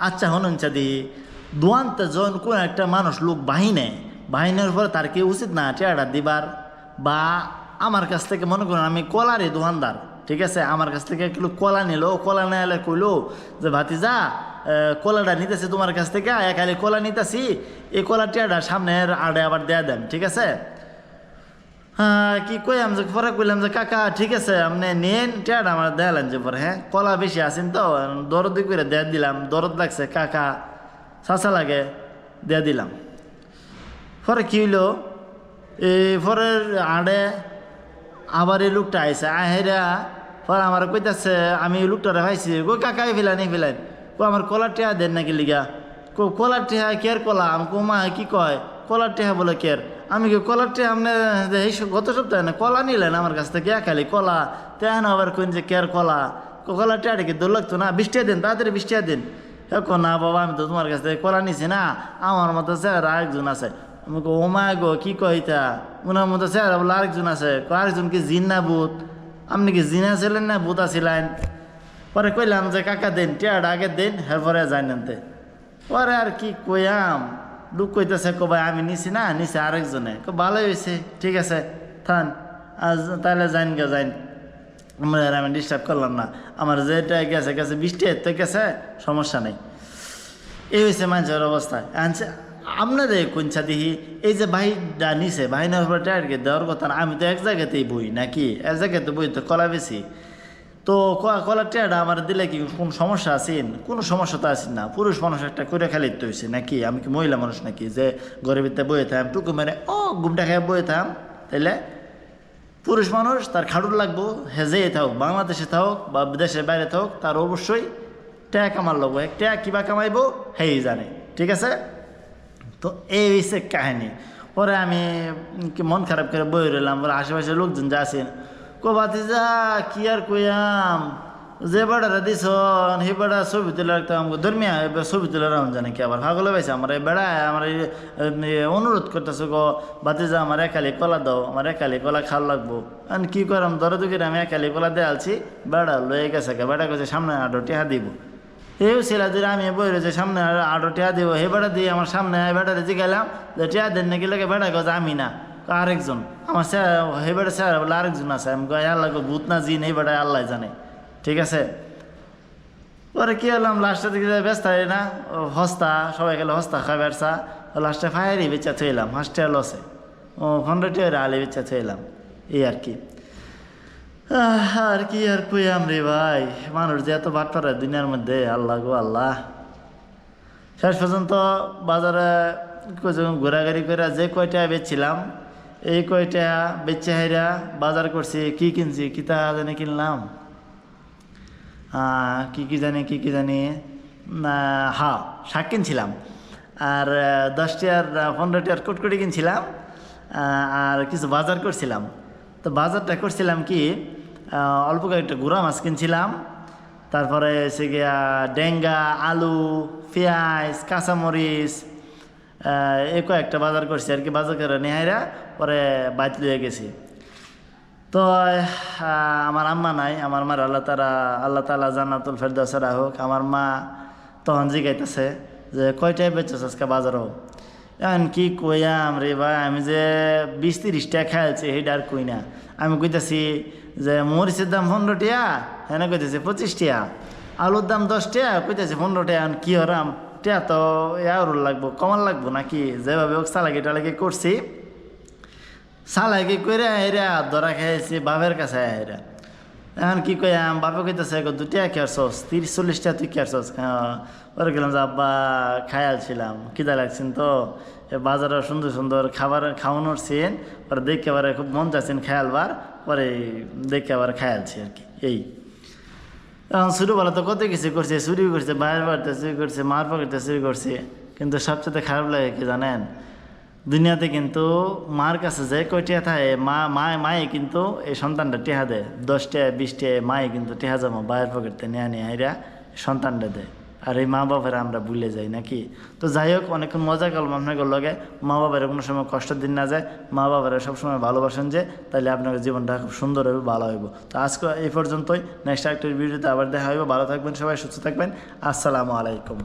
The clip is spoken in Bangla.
আচ্ছা হনুন চাদি, দোয়ানতে যখন কোন একটা মানুষ লোক বাহি বাহিনে, বাহিনের পরে তার কি উচিত না টেয়াটা দিবার, বা আমার কাছ থেকে মনে করুন আমি কলারই দোকানদার ঠিক আছে? আমার কাছ থেকে একটু কলা নিল, কলা নেলে কইলো যে, ভাতিজা কলাটা নিতেছি তোমার কাছ থেকে, একালে কলা নিতেছি, এই কলা টেয়াটা সামনের আড়ে আবার দেয়া দেন, ঠিক আছে? হ্যাঁ কি কইলাম যে পরে কইলাম যে, কাকা, ঠিক আছে আপনি নেন, টেয়াটা আমার দেয়ালেন যে পরে হ্যাঁ? কলা বেশি আছেন তো দরদ করে দেয়া দিলাম, দরদ লাগছে, কাকা, চাচা লাগে, দেয়া দিলাম। পরে কি হইল এই পরের আড়ে আবার এই লোকটা আইসে আহেরা পরে আমার কইতাছে, আমি লোকটারে ভাইছি গো কাকাই ফেলান ফেলান কো আমার কলার টেহা দেন নাকি লিগা? কো কলার টেহা কের কলা? আমি কো মা কি কয়, কলার টেহা বলে কের? আমি কি কলারটি আপনি এই গত সপ্তাহে না কলা নিলেন আমার কাছ থেকে খালি কলা। তেহান আবার কোন যে কেয়ার কলা? কো কলার টেহাটা কি দোল লাগতো না? বৃষ্টিয়া দিন, তাড়াতাড়ি বৃষ্টিয়া দিন। এখন না বাবা, আমি তো তোমার কাছ থেকে কলা নিছি না। আমার মতো স্যার আরেকজন আছে। আমি কো ও মা গো, কি কইতা ওনার মতো স্যার বলে আরেকজন আছে। আরেকজন কি জিন না ভূত? আপনি কি জিনা ছিলেন না ভূত আছিলেন? পরে কইলাম যে, কাকা দেন, টিয়াটা আগে দেন এরপরে যাই নানতে পরে আর কি কইয়াম? লোক কইতেছে, কো ভাই, আমি নিছি না, নিছি আরেকজনে। কো, ভালোই হয়েছে ঠিক আছে, থান, আজ তাহলে যাইন গে, যাইন। আমরা আমি ডিস্টার্ব করলাম না। আমার যেটা গেছে গেছে বৃষ্টি তো গেছে, সমস্যা নেই। এই হয়েছে মানুষের অবস্থা। আনছে আপনাদের কোনছা দিহি এই যে ভাইটা নিছে ভাই পর টায়ারকে দেওয়ার কথা না, আমি তো এক জায়গাতেই বই নাকি? এক জায়গাতে বই তো কলা বেশি। তো কলার টেয়ারটা আমার দিলে কি কোন সমস্যা আছেন? কোনো সমস্যা তো আছেন না। পুরুষ মানুষ একটা করে খালি তো হয়েছে নাকি? আমি কি মহিলা মানুষ নাকি? যে ভিতরে বয়ে থাম, টুকু মেরে, ও গুমটা খেয়ে বয়ে থাম। তাইলে পুরুষ মানুষ তার খাটুর লাগবো হেজে থাকুক, বাংলাদেশে থাক বা দেশের বাইরে থাক তার অবশ্যই ট্যাগ কামার লাগবো। ট্যাগ কিবা কামাইবো, হেই জানে। ঠিক আছে? তো এই হচ্ছে কাহিনী। পরে আমি কি মন খারাপ করে বই রইলাম পরে আশেপাশে লোকজন যা আছেন কো যা, কি আর কইয়াম? যে বেড়ারা দিছ সেই বেড়া ছবি তুলে রাখতাম ধর্মিয়া ছবি তুলে রাখুন জানে কি আবার ভাগলে পাইছে আমার এই বেড়া আমার অনুরোধ করতেছে গো বাতিজা আমার একালি কলা দাও, আমার একালি কলা খাল লাগবো। আর কি করাম দরে দুঃখের আমি একালি কলা দিয়ে আলছি, বেড়া লয়ে গেছে বেড়া গেছে সামনে আটো টেহা দিব। এই ছেলে দিলে আমি বই রয়েছে, সামনে আটো টিয়া দিব। হে বেড়া দিয়ে আমার সামনে বেড়াতে জিগাইলাম, যে টিয়া দেন নাকি লাগে বেড়া গজ আমি না। আরেকজন। আমার স্যার হে বেড়া স্যার, বলে আরেকজন আছে। আমি আল্লাহ ভূত না জিন এই বেড়া আল্লাহ জানে। ঠিক আছে? পরে কি হলাম লাস্টের দিকে ব্যস্ত হয় না। হস্তা, সবাই গেলে হস্তা খাই বেড়সা। লাস্টে ফায়ারি বেচা থইলাম হাস্টিয়া লসে। ও পনেরো টিয়ার আলি বেচা থইলাম এই আর কি। আর কি আর কইয়াম রে ভাই? মানুষ যে এত বাট পারে দুনিয়ার মধ্যে, আল্লাহ গো আল্লাহ। শেষ পর্যন্ত বাজারে ঘোরাঘুরি করে যে কয়টা বেচছিলাম এই কয়টা বেচে হাইরা বাজার করছি, কি কিনছি? কিতা জানি কিনলাম। কি কি জানি, কি কি জানি? হা, শাক কিনছিলাম। আর দশটি আর পনেরোটি আর কুটকুটি কিনছিলাম। আর কিছু বাজার করছিলাম। তো বাজারটা করছিলাম কি অল্প কয়েকটা গুঁড়া মাছ কিনছিলাম। তারপরে সে গিয়া ডেঙ্গা, আলু, পেঁয়াজ, কাঁচামরিচ এই কয়েকটা বাজার করছি আর কি। বাজার করে নেহাইরা পরে বাইত লিয়ে গেছি। তো আমার আম্মা নাই, আমার মার আল্লাহ তারা আল্লাহ তালা জান্নাতুল ফেরদাসরা হোক আমার মা তখন জিগাইতেছে যে কয়টায় বেচছ আজকে বাজারও? এখন কি কইয়াম রে ভাই, আমি যে বিশ তিরিশটা খেয়েছি, সেইটা আর কই না। আমি কইতাছি যে, মরিচের দাম পনেরো টিয়া হ্যাঁ কইতেছি, পঁচিশ টিয়া আলুর দাম দশ টিয়া কইতেছি, পনেরো টিয়া এখন কি হরাম টিয়া তো আর লাগবো, কমাল লাগবো নাকি? যেভাবে হোক চালাকি টালাকি করছি। সালাকি করে এরা ধরা খাইছি বাপের কাছে এরা এখন কি কইয়াম, বাপে কইতেছে গো দুটিয়া সস তিরিশ চল্লিশটা তুই খেয়ারছস ওরে গেলাম যে, আব্বা খায়ালছিলাম খিদা লাগছেন তো? এ বাজারে সুন্দর সুন্দর খাবার খাওয়ানোর সিন পরে দেখে আবার খুব মন যাচ্ছেন খেয়ালবার পরে দেখে আবার খায়ালছি আর কি, এই। এখন ছোটোবেলা তো কত কিছু করছে, চুরি করছে, বাইরে বাড়িতে চুরি করছে, মার পকেটে চুরি করছে। কিন্তু সবচেয়ে খারাপ লাগে কি জানেন? দুনিয়াতে কিন্তু মার কাছে যে কয়টিয়া থাকে মা মা, মায়ে কিন্তু এই সন্তানটা টেহা দেয়। দশটায় বিশটায় মায়ে কিন্তু টেহা জমা বাইরের পকেটে নেয়া নিয়ে আইরা সন্তানটা দেয়। আর এই মা বাবারা আমরা ভুলে যাই নাকি? তো যাই হোক, অনেকক্ষণ মজা করলাম আপনাকে লগে। মা বাবার কোনো সময় কষ্ট দিন না যায়। মা বাবারা সবসময় ভালোবাসেন যে তাহলে আপনার জীবনটা খুব সুন্দর হবে ভালো হইব। তো আজকে এই পর্যন্তই। নেক্সট একটা ভিডিওতে আবার দেখা হইব। ভালো থাকবেন সবাই, সুস্থ থাকবেন। আসসালামু আলাইকুম।